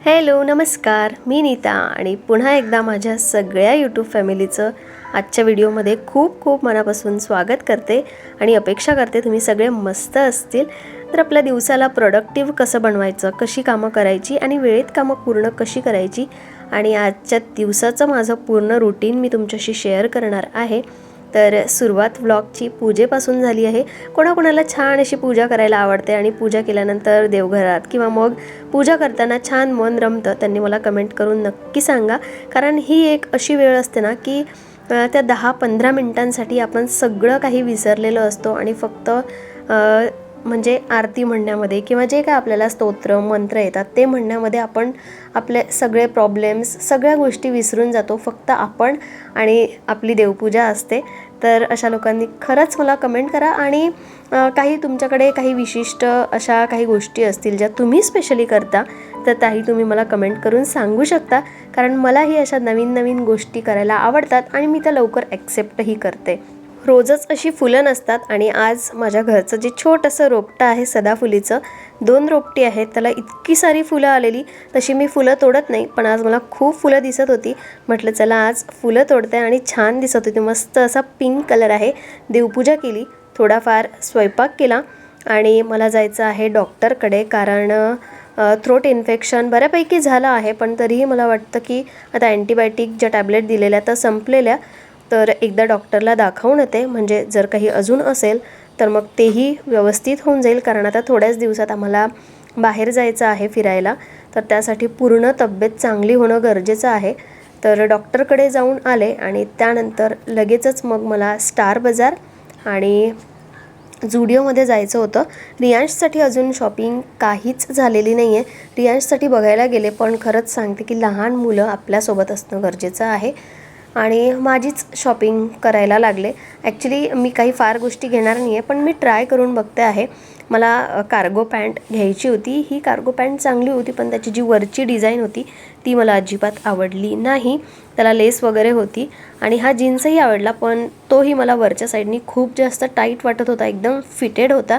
Hello नमस्कार. मी नीता आणि पुन्हा एकदा माझ्या सगळ्या यूट्यूब फॅमिलीचं आजच्या व्हिडिओमध्ये खूप खूप मनापासून स्वागत करते आणि अपेक्षा करते तुम्ही सगळे मस्त असतील. तर आपल्या दिवसाला प्रोडक्टिव्ह कसं बनवायचं कशी कामं करायची आणि वेळेत कामं पूर्ण कशी करायची आणि आजच्या दिवसाचं माझं पूर्ण रुटीन मी तुमच्याशी शेअर करणार आहे. तर सुरुवात व्लॉगची पूजेपासून झाली आहे. कोणाकोणाला छान अशी पूजा करायला आवडते आणि पूजा केल्यानंतर देवघरात किंवा मग पूजा करताना छान मन रमतं त्यांनी मला कमेंट करून नक्की सांगा. कारण ही एक अशी वेळ असते ना की त्या दहा पंधरा मिनटांसाठी आपण सगळं काही विसरलेलं असतो आणि फक्त म्हणजे आरती म्हणण्यामध्ये किंवा जे काय आपल्याला स्तोत्र मंत्र येतात ते म्हणण्यामध्ये आपण आपले सगळे प्रॉब्लेम्स सगळ्या गोष्टी विसरून जातो. फक्त आपण आणि आपली देवपूजा असते. तर अशा लोकांनी खरंच मला कमेंट करा आणि काही तुमच्याकडे काही विशिष्ट अशा काही गोष्टी असतील ज्या तुम्ही स्पेशली करता तर त्याही तुम्ही मला कमेंट करून सांगू शकता. कारण मलाही अशा नवीन नवीन गोष्टी करायला आवडतात आणि मी त्या लवकर ॲक्सेप्टही करते. रोजच अशी फुलं नसतात आणि आज माझ्या घरचं जे छोटंसं रोपटं आहे सदाफुलीचं दोन रोपटी आहेत त्याला इतकी सारी फुलं आलेली तशी मी फुलं तोडत नाही पण आज मला खूप फुलं दिसत होती. म्हटलं चला आज फुलं तोडते आणि छान दिसत होती मस्त असा पिंक कलर आहे. देवपूजा केली थोडाफार स्वयंपाक केला आणि मला जायचं आहे डॉक्टरकडे कारण थ्रोट इन्फेक्शन बऱ्यापैकी झालं आहे पण तरीही मला वाटतं की आता अँटीबायोटिक ज्या टॅबलेट दिलेल्या त्या संपलेल्या. तर एकदा डॉक्टरला दाखवून येते. म्हणजे जर काही अजून असेल तर मग तेही व्यवस्थित होऊन जाईल. कारण आता थोड्याच दिवसात आम्हाला बाहेर जायचं आहे फिरायला. तर त्यासाठी पूर्ण तब्येत चांगली होणं गरजेचं आहे. तर डॉक्टरकडे जाऊन आले आणि त्यानंतर लगेचच मग मला स्टार बाजार आणि जुडिओमध्ये जायचं होतं. रियांशसाठी अजून शॉपिंग काहीच झालेली नाही आहे रियांशसाठी बघायला गेले पण खरंच सांगते की लहान मुलं आपल्यासोबत असणं गरजेचं आहे. आणि माझीच शॉपिंग करायला लागले. ॲक्च्युली मी काही फार गोष्टी घेणार नाही आहे पण मी ट्राय करून बघते आहे. मला कार्गो पॅन्ट घ्यायची होती. ही कार्गो पॅन्ट चांगली होती पण त्याची जी वरची डिझाईन होती ती मला अजिबात आवडली नाही. त्याला लेस वगैरे होती आणि हा जीन्सही आवडला पण तोही मला वरच्या साईडनी खूप जास्त टाईट वाटत होता एकदम फिटेड होता.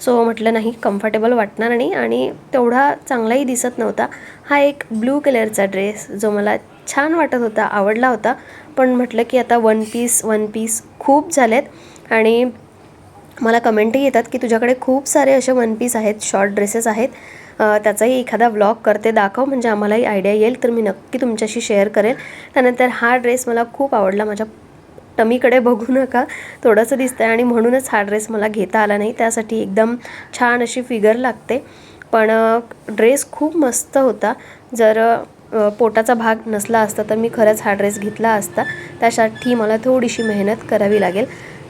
सो म्हटलं नाही कम्फर्टेबल वाटणार नाही. आणि तेवढा चांगलाही दिसत नव्हता. हा एक ब्लू कलरचा ड्रेस जो मला छान वाटत होता आवडला होता. पण म्हटलं की आता वन पीस वन पीस खूप झालेत आणि मला कमेंटही येतात की तुझ्याकडे खूप सारे असे वन पीस आहेत शॉर्ट ड्रेसेस आहेत. त्याचाही एखादा व्लॉग करते दाखव म्हणजे आम्हालाही आयडिया येईल तर मी नक्की तुमच्याशी शेअर करेन. त्यानंतर हा ड्रेस मला खूप आवडला माझ्या टमीकडे बघू नका थोडंसं दिसतं आहे आणि म्हणूनच हा ड्रेस मला घेता आला नाही. त्यासाठी एकदम छान अशी फिगर लागते. पण ड्रेस खूप मस्त होता. जर पोटाचा भाग नसला असता तर मी खरंच हा ड्रेस घेतला असता. त्यासाठी मला थोडीशी मेहनत करावी लागेल.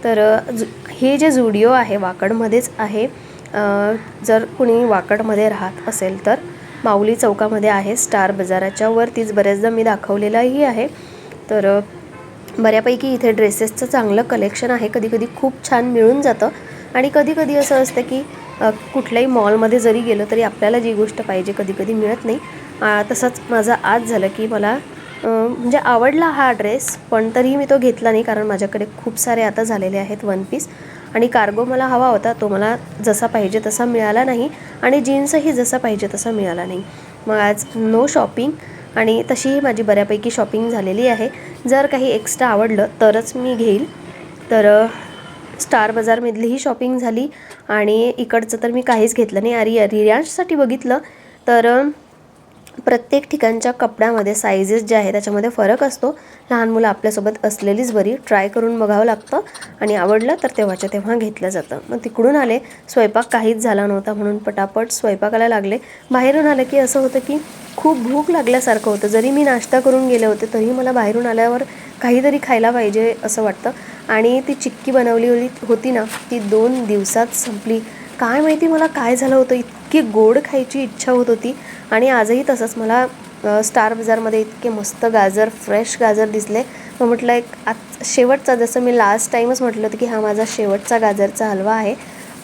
तर जु हे जे झुडिओ आहे वाकडमध्येच आहे. जर कुणी वाकडमध्ये राहत असेल तर माऊली चौकामध्ये आहे. स्टार बाजाराच्या वरतीच बऱ्याचदा मी दाखवलेलंही आहे. तर बऱ्यापैकी इथे ड्रेसेसचं चांगलं कलेक्शन आहे. कधीकधी खूप छान मिळून जातं. आणि कधीकधी असं असतं की कुठल्याही मॉलमध्ये जरी गेलं तरी आपल्याला जी गोष्ट पाहिजे कधी कधी मिळत नाही. तसंच माझं आज झालं की मला म्हणजे आवडला हा ड्रेस पण तरीही मी तो घेतला नाही कारण माझ्याकडे खूप सारे आता झालेले आहेत वन पीस आणि कार्गो मला हवा होता तो मला जसा पाहिजे तसा मिळाला नाही आणि जीन्सही जसा पाहिजे तसा मिळाला नाही. मग आज नो शॉपिंग आणि तशीही माझी बऱ्यापैकी शॉपिंग झालेली आहे. जर काही एक्स्ट्रा आवडलं तरच मी घेईल. तर स्टार बाजारमधलीही शॉपिंग झाली आणि इकडचं तर मी काहीच घेतलं नाही. अरे रियांशसाठी बघितलं तर प्रत्येक ठिकाणच्या कपड्यामध्ये सायझेस जे आहे त्याच्यामध्ये फरक असतो. लहान मुलं आपल्यासोबत असलेलीच बरी. ट्राय करून बघावं लागतं. आणि आवडलं तर तेव्हाच्या तेव्हा घेतलं जातं. मग तिकडून आले. स्वयंपाक काहीच झाला नव्हता म्हणून पटापट स्वयंपाकाला लागले. बाहेरून आलं की असं होतं की खूप भूक लागल्यासारखं होतं. जरी मी नाश्ता करून गेले होते तरी मला बाहेरून आल्यावर काहीतरी खायला पाहिजे असं वाटतं. आणि ती चिक्की बनवली होती होती ना ती दोन दिवसात संपली. काय माहिती मला काय झालं होतं? इतकी गोड खायची इच्छा होत होती. आणि आजही तसंच मला स्टार बाजारमध्ये इतके मस्त गाजर फ्रेश गाजर दिसले. मग म्हटलं एक आज शेवटचा जसं मी लास्ट टाईमच म्हटलं होतं की हा माझा शेवटचा गाजरचा हलवा आहे.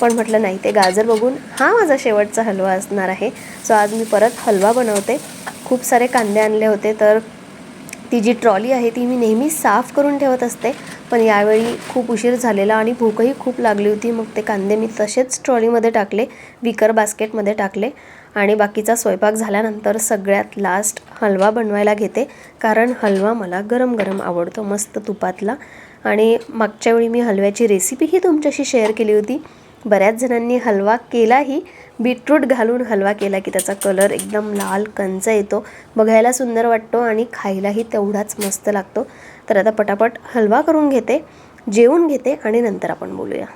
पण म्हटलं नाही ते गाजर बघून हा माझा शेवटचा हलवा असणार आहे. सो आज मी परत हलवा बनवते. खूप सारे कांदे आणले होते तर ती जी ट्रॉली आहे ती मी नेहमी साफ करून ठेवत असते पण यावेळी खूप उशीर झालेला आणि भूकही खूप लागली होती. मग ते कांदे मी तसेच ट्रॉलीमध्ये टाकले विकर बास्केटमध्ये टाकले आणि बाकीचा स्वयंपाक झाल्यानंतर सगळ्यात लास्ट हलवा बनवायला घेते कारण हलवा मला गरम गरम आवडतो मस्त तुपातला. आणि मागच्या वेळी मी हलव्याची रेसिपीही तुमच्याशी शेअर केली होती. बऱ्याच जणांनी हलवा केलाही. बीटरूट घालून हलवा केला की त्याचा कलर एकदम लाल कंच येतो. बघायला सुंदर वाटतो आणि खायलाही तेवढाच मस्त लागतो. तर आता पटापट हलवा करून घेते जेवून घेते आणि नंतर आपण बोलूया.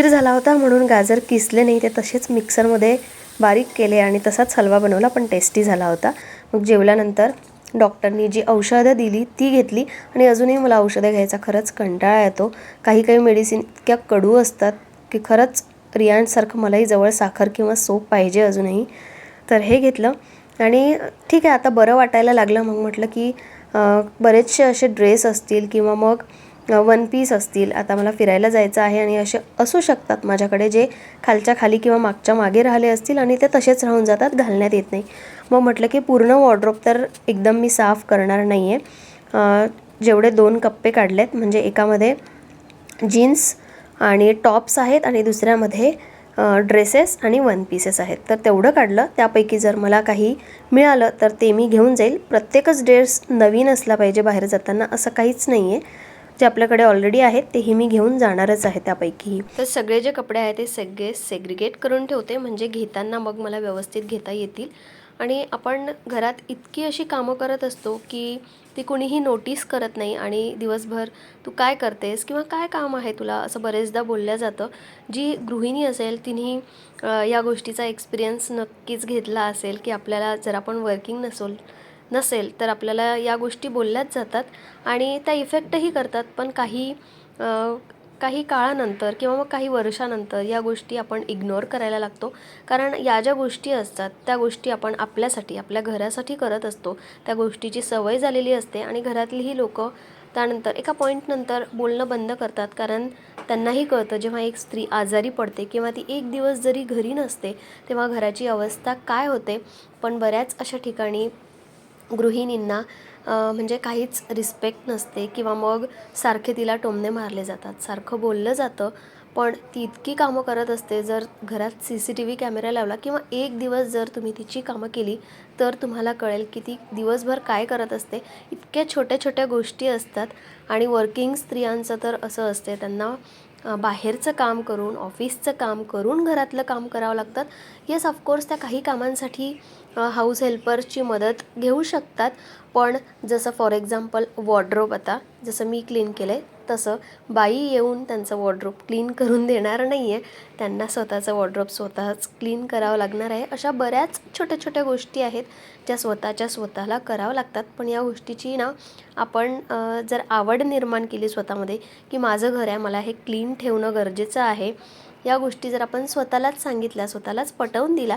उशीर झाला होता म्हणून गाजर किसले नाही ते तसेच मिक्सरमध्ये बारीक केले आणि तसाच हलवा बनवला पण टेस्टी झाला होता. मग जेवल्यानंतर डॉक्टरनी जी औषधं दिली ती घेतली आणि अजूनही मला औषधं घ्यायचा खरंच कंटाळा येतो. काही काही मेडिसिन इतक्या कडू असतात की खरंच रियांडसारखं मलाही जवळ साखर किंवा सोप पाहिजे अजूनही. तर हे घेतलं आणि ठीक आहे आता बरं वाटायला लागलं. मग म्हटलं की बरेचसे असे ड्रेस असतील किंवा मग वन पीस असतील. आता मला फिरायला जायचं आहे आणि असे असू शकतात माझ्याकडे जे खालच्या खाली किंवा मागच्या मागे राहिले असतील आणि ते तसेच राहून जातात घालण्यात येत नाही. मग म्हटलं की पूर्ण वॉर्ड्रोप तर एकदम मी साफ करणार नाही आहे जेवढे दोन कप्पे काढलेत म्हणजे एकामध्ये जीन्स आणि टॉप्स आहेत आणि दुसऱ्यामध्ये ड्रेसेस आणि वन पीसेस आहेत. तर तेवढं काढलं त्यापैकी जर मला काही मिळालं तर ते मी घेऊन जाईल. प्रत्येकच ड्रेस नवीन असला पाहिजे बाहेर जाताना असं काहीच नाही आहे जे आपल्याकडे ऑलरेडी आहेत तेही मी घेऊन जाणारच आहे त्यापैकी तर सगळे जे कपडे आहेत ते सगळे सेग्रिगेट करून ठेवते. म्हणजे घेताना मग मला व्यवस्थित घेता येतील. आणि आपण घरात इतकी अशी कामं करत असतो की ती कुणीही नोटीस करत नाही. आणि दिवसभर तू काय करतेस किंवा काय काम आहे तुला? असं बरेचदा बोललं जातं. जी गृहिणी असेल तिने या गोष्टीचा एक्सपिरियन्स नक्कीच घेतला असेल की आपल्याला जर आपण वर्किंग नसोल नसेल तर आपल्याला या गोष्टी बोलल्याच जातात आणि त्या इफेक्टही करतात. पण काही काही काळानंतर किंवा मग काही वर्षानंतर या गोष्टी आपण इग्नोर करायला लागतो. कारण या ज्या गोष्टी असतात त्या गोष्टी आपण आपल्यासाठी आपल्या घरासाठी करत असतो. त्या गोष्टीची सवय झालेली असते आणि घरातलीही लोक त्यानंतर एका पॉईंटनंतर बोलणं बंद करतात. कारण त्यांनाही कळतं जेव्हा एक स्त्री आजारी पडते किंवा ती एक दिवस जरी घरी नसते तेव्हा घराची अवस्था काय होते? पण बऱ्याच अशा ठिकाणी गृहिणींना म्हणजे काहीच रिस्पेक्ट नसते किंवा मग सारखे तिला टोमणे मारले जातात. सारखं बोललं जातं पण ती इतकी कामं करत असते जर घरात C C T V camera लावला किंवा एक दिवस जर तुम्ही तिची कामं केली तर तुम्हाला कळेल की ती दिवसभर काय करत असते. इतक्या छोट्या छोट्या गोष्टी असतात आणि वर्किंग स्त्रियांचं तर असं असते त्यांना बाहेरचं काम करून ऑफिसचं काम करून घरातलं काम करावं लागतात येस ऑफकोर्स त्या काही कामांसाठी हाऊस हेल्परची मदत घेऊ शकतात. पण जसं फॉर एक्झाम्पल वॉर्ड्रोब आता जसं मी क्लीन केलं आहे तसं बाई येऊन त्यांचं वॉर्ड्रोप क्लीन करून देणार नाही आहे त्यांना स्वतःचं वॉर्ड्रोप स्वतःच क्लीन करावं लागणार आहे. अशा बऱ्याच छोट्या छोट्या गोष्टी आहेत ज्या स्वतःच्या स्वतःला करावं लागतात. पण या गोष्टीची ना आपण जर आवड निर्माण केली स्वतःमध्ये की माझं घर आहे मला हे क्लीन ठेवणं गरजेचं आहे या गोष्टी जर आपण स्वतःलाच सांगितल्या स्वतःलाच पटवून दिला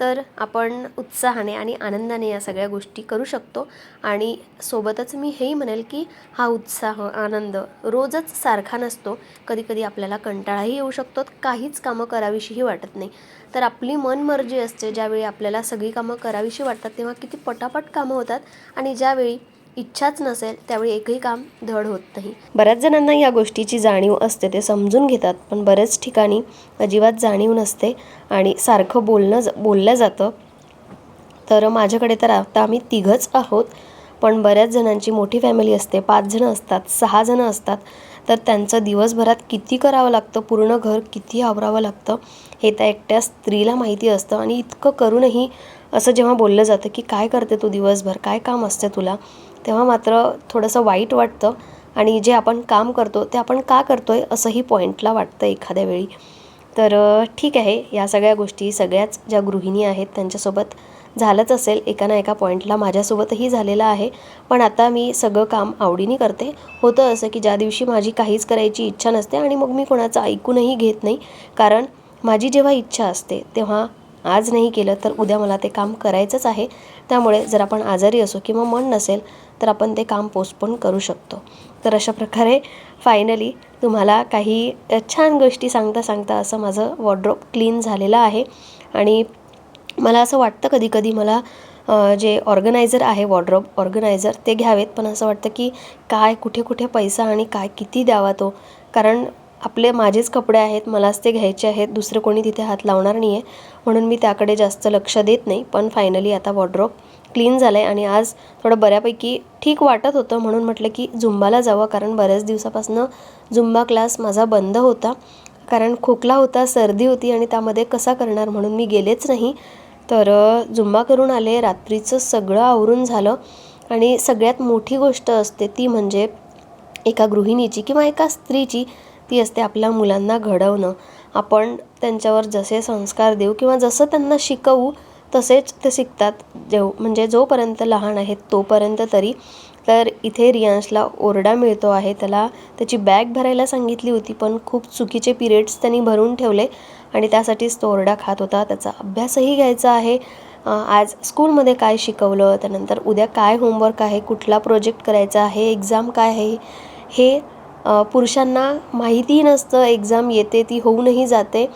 तर आपण उत्साहाने आणि आनंदाने या सगळ्या गोष्टी करू शकतो. आणि सोबतच मी हेही म्हणेल की हा उत्साह आनंद रोजच सारखा नसतो. कधीकधी आपल्याला कंटाळाही येऊ शकतो. काहीच कामं करावीशीही वाटत नाही. तर आपली मनमर्जी असते ज्यावेळी आपल्याला सगळी कामं करावीशी वाटतात तेव्हा किती पटापट कामं होतात. आणि ज्यावेळी इच्छाच नसेल त्यावेळी एकही काम धड होत नाही. बऱ्याच जणांना या गोष्टीची जाणीव असते ते समजून घेतात पण बऱ्याच ठिकाणी अजिबात जाणीव नसते आणि सारखं बोलणं ज- बोललं जातं. तर माझ्याकडे तर आता आम्ही तिघंच आहोत पण बऱ्याच जणांची मोठी फॅमिली असते पाच जणं असतात सहा जणं असतात. तर त्यांचं दिवसभरात किती करावं लागतं पूर्ण घर किती आवरावं लागतं हे त्या एकट्या स्त्रीला माहिती असतं आणि इतकं करूनही असं जेव्हा बोललं जातं की काय करते तू दिवसभर? काय काम असते तुला? तेव्हा मात्र थोडंसं वाईट वाटतं आणि जे आपण काम करतो ते आपण का करतो आहे असंही पॉईंटला वाटतं एखाद्या वेळी. तर ठीक आहे या सगळ्या गोष्टी सगळ्याच ज्या गृहिणी आहेत त्यांच्यासोबत झालंच असेल एका ना एका पॉईंटला माझ्यासोबतही झालेलं आहे. पण आता मी सगळं काम आवडीने करते. होतं असं की ज्या दिवशी माझी काहीच करायची इच्छा नसते आणि मग मी कोणाचं ऐकूनही घेत नाही. कारण माझी जेव्हा इच्छा असते तेव्हा आज नाही केलं तर उद्या मला ते काम करायचंच आहे. त्यामुळे जर आपण आजारी असो किंवा मन नसेल तर आपण ते काम पोस्टपोन करू शकतो. तर अशा प्रकारे फायनली तुम्हाला काही छान गोष्टी सांगता सांगता असं माझं वॉर्ड्रॉप क्लीन झालेलं आहे. आणि मला असं वाटतं कधी कधी मला जे ऑर्गनायझर आहे वॉर्ड्रॉप ऑर्गनायझर ते घ्यावेत. पण असं वाटतं की काय कुठे कुठे पैसा आणि काय किती द्यावा तो? कारण आपले माझेच कपडे आहेत मलाच ते घ्यायचे आहेत. दुसरं कोणी तिथे हात लावणार नाही आहे म्हणून मी त्याकडे जास्त लक्ष देत नाही. पण फायनली आता वॉर्ड्रॉप क्लीन झालं आहे आणि आज थोडं बऱ्यापैकी ठीक वाटत होतं म्हणून म्हटलं की झुंबाला जावं कारण बऱ्याच दिवसापासून झुंबा क्लास माझा बंद होता. कारण खोकला होता सर्दी होती आणि त्यामध्ये कसा करणार म्हणून मी गेलेच नाही. तर झुंबा करून आले रात्रीचं सगळं आवरून झालं आणि सगळ्यात मोठी गोष्ट असते ती म्हणजे एका गृहिणीची किंवा एका स्त्रीची ती असते आपल्या मुलांना घडवणं. आपण त्यांच्यावर जसे संस्कार देऊ किंवा जसं त्यांना शिकवू तसेच ते शिकतात जेव म्हणजे जोपर्यंत लहान आहेत तोपर्यंत तरी. तर इथे रियांशला ओरडा मिळतो आहे. त्याला त्याची बॅग भरायला सांगितली होती पण खूप चुकीचे पिरियड्स त्यांनी भरून ठेवले आणि त्यासाठीच तो ओरडा खात होता. त्याचा अभ्यासही घ्यायचा आहे. आज स्कूलमध्ये काय शिकवलं त्यानंतर उद्या काय होमवर्क आहे कुठला प्रोजेक्ट करायचा आहे एक्झाम काय आहे हे पुरुषांना माहितीही नसतं. एक्झाम येते ती होऊनही जाते.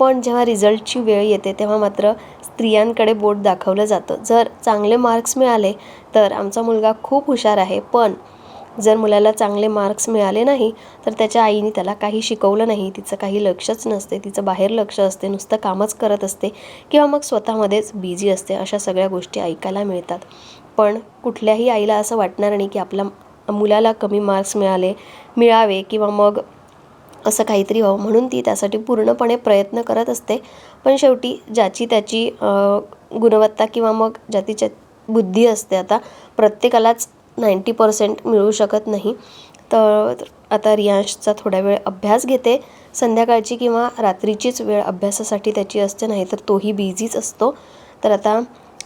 पण जेव्हा रिझल्टची वेळ येते तेव्हा मात्र स्त्रियांकडे बोट दाखवलं जातं. जर चांगले मार्क्स मिळाले तर आमचा मुलगा खूप हुशार आहे पण जर मुलाला चांगले मार्क्स मिळाले नाही तर त्याच्या आईने त्याला काही शिकवलं नाही. तिचं काही लक्षच नसते तिचं बाहेर लक्ष असते नुसतं कामच करत असते किंवा मग स्वतःमध्येच बिझी असते अशा सगळ्या गोष्टी ऐकायला मिळतात. पण कुठल्याही आईला असं वाटणार नाही की आपल्या मुलाला कमी मार्क्स मिळाले मिळावे किंवा मग असं काहीतरी व्हावं म्हणून ती त्यासाठी पूर्णपणे प्रयत्न करत असते. पण शेवटी ज्याची त्याची गुणवत्ता किंवा मग ज्याचीच्या बुद्धी असते आता प्रत्येकालाच नाईंटी पर्सेंट मिळू शकत नाही. तर आता रियांशचा थोड्या वेळ अभ्यास घेते. संध्याकाळची किंवा रात्रीचीच वेळ अभ्यासासाठी त्याची असते नाही तर तोही बिझीच असतो. तर आता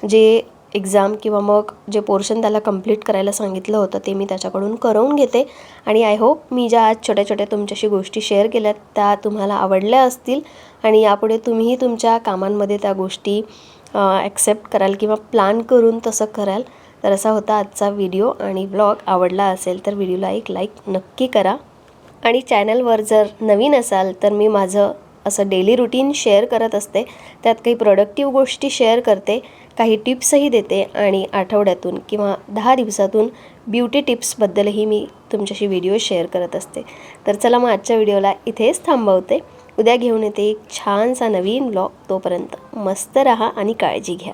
जे एक्झाम किंवा मग जे पोर्शन त्याला कंप्लीट करायला सांगितलं होतं ते मी त्याच्याकडून करवून घेते. आणि आय होप मी ज्या आज छोट्या छोट्या तुमच्याशी गोष्टी शेअर केल्या त्या तुम्हाला आवडल्या असतील. आणि यापुढे तुम्हीही तुमच्या कामांमध्ये त्या गोष्टी ॲक्सेप्ट कराल किंवा प्लॅन करून तसं कराल. तर असा होता आजचा व्हिडिओ आणि ब्लॉग आवडला असेल तर व्हिडिओला एक लाईक नक्की करा. आणि चॅनलवर जर नवीन असाल तर मी माझं असं डेली रुटीन शेअर करत असते. त्यात काही प्रोडक्टिव्ह गोष्टी शेअर करते काही टिप्सही देते आणि आठवड्यातून किंवा दहा दिवसातून ब्युटी टिप्सबद्दलही मी तुमच्याशी व्हिडिओ शेअर करत असते. तर चला मग आजच्या व्हिडिओला इथेच थांबवते. उद्या घेऊन येते एक छानसा नवीन ब्लॉग तोपर्यंत मस्त रहा आणि काळजी घ्या.